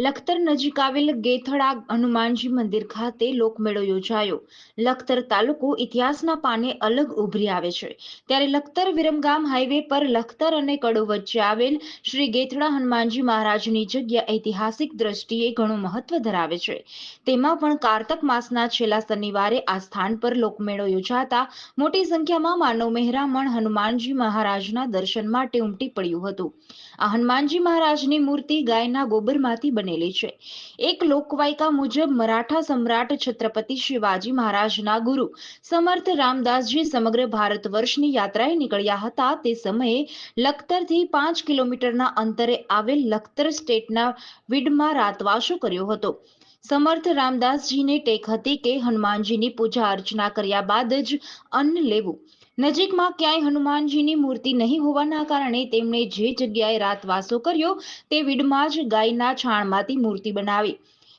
લખતર નજીક આવેલ ગેથડા હનુમાનજી મંદિર ખાતે લોકમેળો યોજાયો. લખતર તાલુકો ઇતિહાસના પાને અલગ ઉભરી આવે છે. ત્યારે લખતર વિરમગામ હાઈવે પર લખતર અને કડો વચ્ચે આવેલ શ્રી ગેથડા હનુમાનજી મહારાજની જગ્યા ઐતિહાસિક દ્રષ્ટિએ ઘણું મહત્વ ધરાવે છે. તેમાં પણ કારતક માસના છેલ્લા શનિવારે આ સ્થાન પર લોકમેળો યોજાતા મોટી સંખ્યામાં માનવ મહેરામણ હનુમાનજી મહારાજના દર્શન માટે ઉમટી પડ્યું હતું. આ હનુમાનજી મહારાજની મૂર્તિ ગાયના ગોબરમાંથી બનેલી છે. એક લોકવાયકા મુજબ મરાઠા સમ્રાટ છત્રપતિ શિવાજી મહારાજના ગુરુ સમર્થ રામદાસજી સમગ્ર ભારત વર્ષની યાત્રાએ નીકળ્યા હતા. તે સમયે લખતરથી પાંચ કિલોમીટરના અંતરે આવેલ લખતર સ્ટેટના વિડમાં રાતવાસો કર્યો હતો. સમર્થ રામદાસજીને ટેક હતી કે હનુમાનજીની પૂજા અર્ચના કર્યા બાદ જ અન્ન લેવું. નજીકમાં ક્યાંય હનુમાનજીની મૂર્તિ નહીં હોવાના કારણે તેમણે જે જગ્યાએ રાતવાસો કર્યો તે વિડમાં જ ગાયના છાણમાંથી મૂર્તિ બનાવી.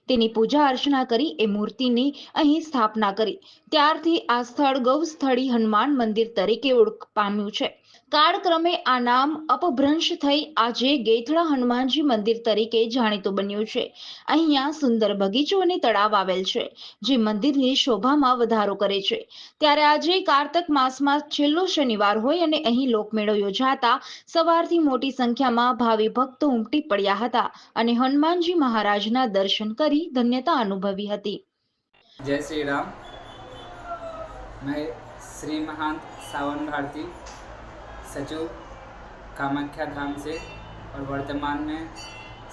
તેની પૂજા અર્ચના કરી, એ મૂર્તિની અહીં સ્થાપના કરી. ત્યારથી આ સ્થળ ગૌસ્થળી હનુમાન મંદિર તરીકે ઓળખ પામ્યું છે. કાળક્રમે આ નામ અપભ્રંશ થઈ આજે ગેથળા હનુમાનજી મંદિર તરીકે જાણીતું બન્યું છે. અહીંયા સુંદર બગીચો અને તળાવ આવેલ છે, જે મંદિરની શોભામાં વધારો કરે છે. ત્યારે આજે કારતક માસમાં છેલ્લો શનિવાર હોય અને અહીં લોકમેળો યોજાતા સવારથી મોટી સંખ્યામાં ભાવિ ભક્તો ઉમટી પડ્યા હતા અને હનુમાનજી મહારાજના દર્શન કરી ધન્યતા અનુભવી હતી. જય શ્રી રામ. મેં શ્રી મહાન સાવન ભારતી सचिव कामाख्या धाम से और वर्तमान में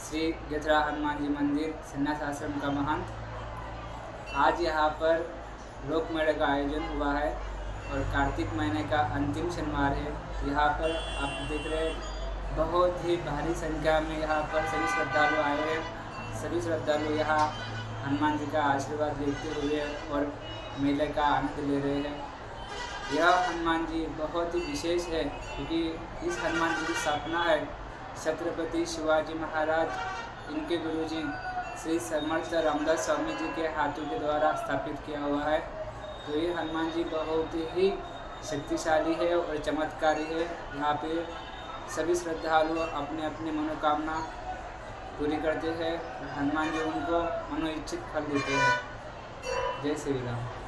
श्री गथरा हनुमान जी मंदिर सन्यास आश्रम का महंत। आज यहाँ पर लोक मेले का आयोजन हुआ है और कार्तिक महीने का अंतिम शनिवार है। यहाँ पर आप देख रहे हैं, बहुत ही भारी संख्या में यहाँ पर सभी श्रद्धालु आए हैं। सभी श्रद्धालु यहाँ हनुमान जी का आशीर्वाद लेते हुए और मेले का आनंद ले रहे हैं। यह हनुमान जी बहुत ही विशेष है, क्योंकि इस हनुमान जी की स्थापना है। छत्रपति शिवाजी महाराज, इनके गुरु जी श्री समर्थ रामदास स्वामी जी के हाथों के द्वारा स्थापित किया हुआ है। तो ये हनुमान जी बहुत ही शक्तिशाली है और चमत्कारी है। यहाँ पे सभी श्रद्धालु अपने अपने मनोकामना पूरी करते हैं। हनुमान जी उनको मनोइच्छित फल देते हैं। जय श्री राम।